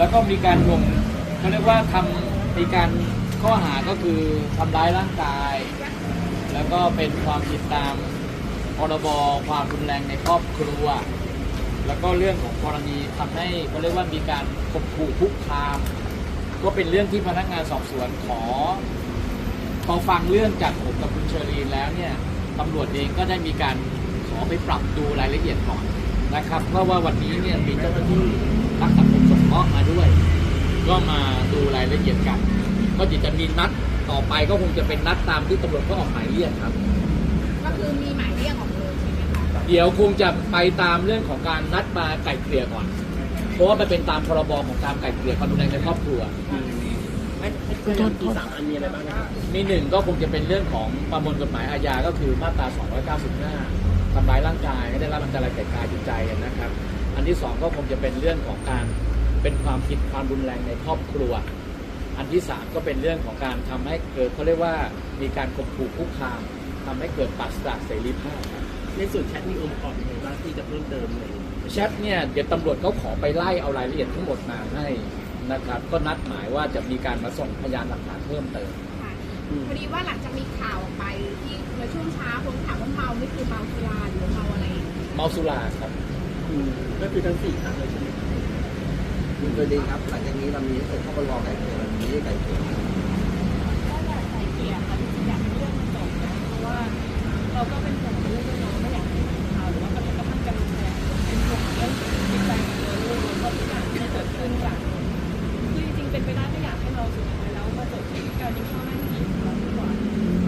แล้วก็มีการลงเขาเรียกว่าทำมีการข้อหาก็คือทำร้ายร่างกาย แล้วก็เป็นความผิดตามพรบความรุนแรงในครอบครัว แล้วก็เรื่องของกรณีทำให้เขาเรียกว่ามีการข่มขู่คุกคาม ก็เป็นเรื่องที่พนักงานสอบสวนขอพอฟังเรื่องจากผมกับคุณเชอรีนแล้วเนี่ยตำรวจเองก็ได้มีการขอไปปรับดูรายละเอียดก่อนนะครับ เพราะว่าวันนี้เนี่ยมีเจ้าหน้าที่รักสังคมสง เคราะห์มาด้วย ก็มาดูรายละเอียดกัน ก็เดี๋ยวจะมีนัดต่อไปก็คงจะเป็นนัดตามที่ตำรวจก็ออกหมายเรียกครับ ก็คือมีหมายเรียกออกเลยใช่ไหมคะเดี๋ยวคงจะไปตามเรื่องของการนัดมาไกล่เกลี่ยก่อน เพราะว่ามันเป็นตามพรบของการไกล่เกลี่ยความรุนแรงในครอบครัวไม่ไม่พยายามที่สามอันมีอะไรบ้างนะครับ มีหนึ่งก็คงจะเป็นเรื่องของประมวลกฎหมายอาญาก็คือมาตรา 295 ทำร้ายร่างกายไม่ได้รับอันตรายแก่กายจิตใจนะครับ อันที่สองก็คงจะเป็นเรื่องของการ เป็นความผิดความรุนแรงในครอบครัว อันที่สามก็เป็นเรื่องของการทำให้เกิดเขาเรียกว่ามีการข่มขู่คุกคามทำให้เกิดปราศจากเสรีภาพครับในส่วนแชทมีองค์ประกอบยังไงบ้างที่จะเพิ่มเติมในแชทเนี่ยเดี๋ยวตำรวจเขาขอไปไล่เอารายละเอียดทั้งหมดมาให้นะครับ ก็นัดหมายว่าจะมีการมาส่งพยานหลักฐานเพิ่มเติมค่ะพอดีว่าหลังจากมีข่าวออกไปที่เมื่อช่วงเช้าคนถามว่าเมานี่คือเมาสุราหรือเมาอะไร เมาสุราครับอืมก็คือทั้งสี่ครั้งเลยใช่ไหม ครับคุณตัวดีครับหลังจากนี้เรามีเสร็จเข้าไปรอไก่เกลี่ยเรามีไก่เกลี่ยก็อยากไกลเกลี่ยค่ะจริงๆอยากให้เรื่องมันจบนะเพราะว่าเราก็เป็นห่วงเรื่องน้องไม่อยากให้มันข่าวหรือว่ากระทบกระทั่งกันแทนเป็นห่วงเรื่องจิตใจของตัวลูกแล้วก็ทุกอย่างที่เกิดขึ้นจากคือจริงๆเป็นไปได้ก็อยากให้เราสุดท้ายแล้วมาจบที่การกินข้าวหน้าที่ของเราดีกว่า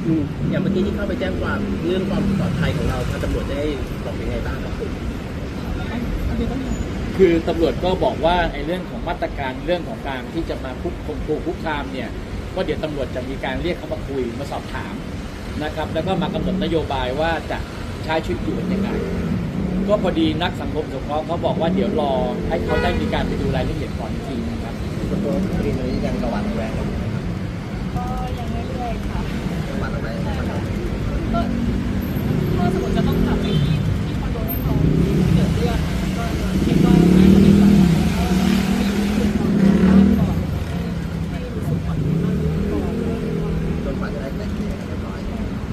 อืมอย่างเมื่อกี้ที่เข้าไปแจ้งความเรื่องความปลอดภัยของเราทางตำรวจได้บอกยังไงบ้างครับ คือตำรวจก็บอกว่าไอ้เรื่องของมาตรการเรื่องของการที่จะมาคุกข่มขู่คุกคามเนี่ยก็เดี๋ยวตำรวจจะมีการเรียกเขามาคุยมาสอบถามนะครับ แล้วก็มากำหนดนโยบายว่าจะใช้ชีวิตอยู่กันยังไงก็พอดีนักสังคมสงเคราะห์เขาบอกว่าเดี๋ยวรอให้เขาได้มีการไปดูรายละเอียดก่อนอีกทีนะครับคุณตัวคดีนี้ยังระหวัดระแวงอยู่ไหมครับก็ยังเรื่อยๆค่ะระหวัดระแวงนะครับก็ถ้าสมมติจะต้องกลับไปที่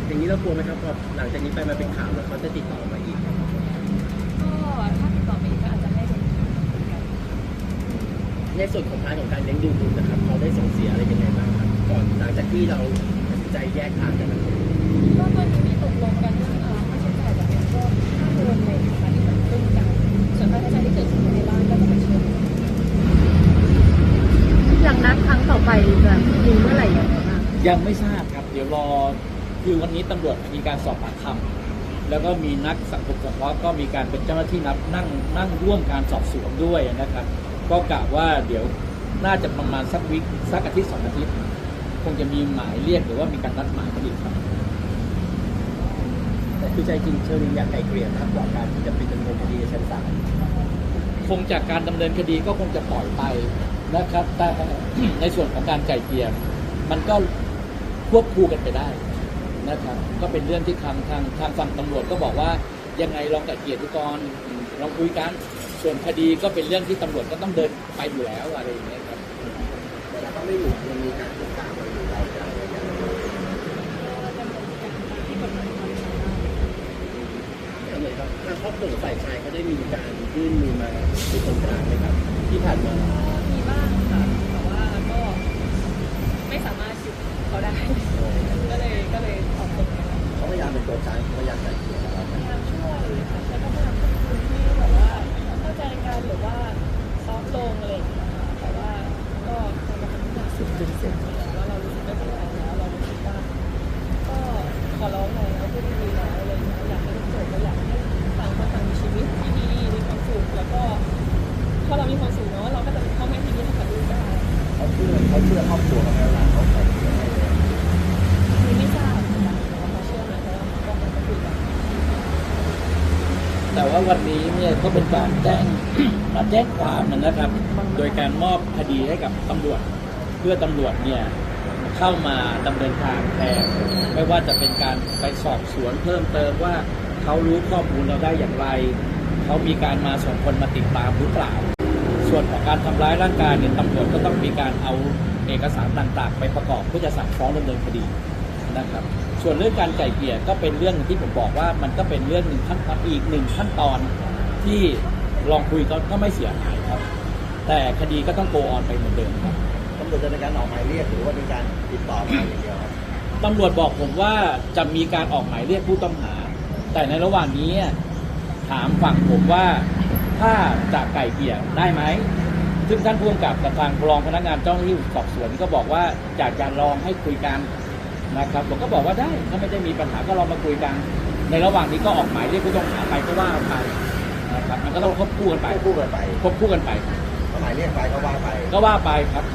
อย่างนี้เรากลัวไหมครับพอหลังจากนี้ไปมาเป็นข่าวแล้วเขาจะติดต่อมาอีกครับก็ถ้าติดต่อไปอีกก็อาจจะให้เด็กเหมือนกันในส่วนของพาร์ทของการเลี้ยงดูบุตรนะครับเขาได้ส่งเสียอะไรยังไงบ้างครับก่อนหลังจากที่เราตัดสินใจแยกทางกันนะครับก็ตอนนี้มีตกลงกันเรื่องเอ่อค่าใช้จ่ายแบบนี้ก็ค่ารวมเลยนะคะที่เกิดขึ้นกันส่วนค่าใช้จ่ายที่เกิดขึ้นในบ้านก็จะมาช่วยอย่างนัดครั้งต่อไปจะมีเมื่อไหร่ยังไงบ้างยังไม่ทราบครับ เดี๋ยวรอ คือวันนี้ตำรวจมีการสอบปากคำแล้วก็มีนักสังคมสงเคราะห์ก็มีการเป็นเจ้าหน้าที่นับนั่งนั่งร่วมการสอบสวนด้วยนะครับ ก็กะว่าเดี๋ยวน่าจะประมาณสักวิสักอาทิตย์สองอาทิตย์คงจะมีหมายเรียกหรือว่ามีการนัดหมายกันอีกครับแต่คือใจจริงเชอรี่อยากไกลเกลี่ยมากกว่าการที่จะไปดำเนินคดีในชั้นศาลคงจากการดำเนินคดีก็คงจะปล่อยไปนะครับแต่ในส่วนของการไก่เกลี่ยมันก็ควบคู่กันไปได้ นะครับ ก็เป็นเรื่องที่ทางทางทางฝั่งตำรวจก็บอกว่ายังไงลองไก่เกลี่ยดูก่อนลองคุยกันส่วนคดีก็เป็นเรื่องที่ตำรวจก็ต้องเดินไปอยู่แล้วอะไรอย่างเงี้ยครับแต่ถ้าเขาไม่อยู่ยังมีการติดตามเราอยู่เราจะยังไงเลยครับทางครอบครัวฝ่ายชายเขาได้มีการยื่นมือมาเป็นคนกลางไหมครับ ที่ผ่านมามีบ้างค่ะแต่ว่าก็ไม่สามารถหยุดเขาได้ ก็เลยก็เลยออกกฎหมาย เขาเชื่อขาเชื่อครอบครัวเขาแล้วล่ะเขาไก่เกลี่ยให้เลยคือไม่ทราบแต่ว่าเขาเชื่อไหมเพราะว่าเขาก็มันก็คุยกันแต่ว่าวันนี้เนี่ยก็เป็นการแจ้ง มาแจ้งความนะครับ โดยการมอบคดีให้กับตำรวจ เพื่อตำรวจเนี่ยเข้ามาดำเนินการแทนไม่ว่าจะเป็นการไปสอบสวนเพิ่มเติมว่าเขารู้ข้อมูลเราได้อย่างไร เขามีการมาส่งคนมาติดตามหรือเปล่า ส่วนของการทำร้ายร่างกายเนี่ยตำรวจก็ต้องมีการเอาเอกสารต่างๆ ไปประกอบเพื่อจะสั่งฟ้องดำเนินคดีนะครับ ส่วนเรื่องการไก่เกลี่ยก็เป็นเรื่องที่ผมบอกว่ามันก็เป็นเรื่องหนึ่งขั้นตอนอีกหนึ่งขั้นตอนที่ลองคุยก็ก็ไม่เสียหายครับ แต่คดีก็ต้องโกออนไปเหมือนเดิมครับตำรวจจะในการออกหมายเรียกหรือว่าเป็นการติดต่อมาอย่างเดียวครับตำรวจบอกผมว่าจะมีการออกหมายเรียกผู้ต้องหา แต่ในระหว่างนี้ถามฝั่งผมว่า ถ้าจะไก่เกลี่ยได้ไหม ซึ่งท่านผู้กำกับกับทางรองพนักงานเจ้าหน้าที่สอบสวนก็บอกว่าอยากจะลองให้คุยกันนะครับผมก็บอกว่าได้ถ้าไม่ได้มีปัญหาก็ลองมาคุยกัน ในระหว่างนี้ก็ออกหมายเรียกผู้ต้องหาไปก็ว่าไปนะครับมันก็ต้องควบคู่กันไปไปคู่กันไปควบคู่กันไปก็หมายเรียกไปก็ว่าไปก็ว่าไปครับ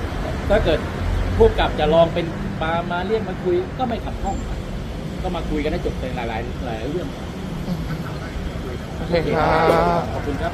ถ้าเกิดผู้กำกับจะลองเป็นมามาเรียกมาคุยก็ไม่ขัดข้องครับก็มาคุยกันให้จบในหลาย ๆ หลายๆเรื่องโอเคครับขอบคุณครับ